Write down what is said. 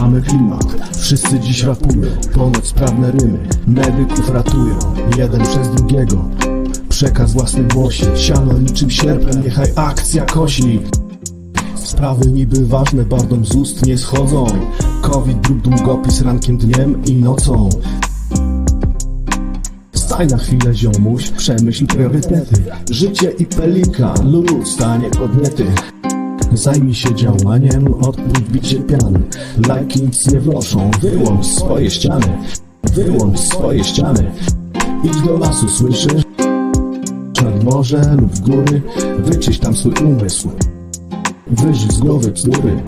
mamy klimat. Wszyscy dziś rapują, ponoć sprawne rymy. Medyków ratują, jeden przez drugiego. Przekaz własny głosie, siano niczym sierpem. Niechaj akcja kosi. Sprawy niby ważne, bardom z ust nie schodzą. Covid, druk, długopis rankiem, dniem i nocą. Staj na chwilę ziomuś, przemyśl priorytety. Życie i pelikan, lulu stanie podniety Zajmij się działaniem, odpuść bicie piany Lajki nic nie wnoszą, wyłącz swoje ściany. Wyłącz swoje ściany. Idź do lasu, słyszysz? Nad morze lub w góry Wyczyść tam swój umysł. Wyżyć z głowy bzdury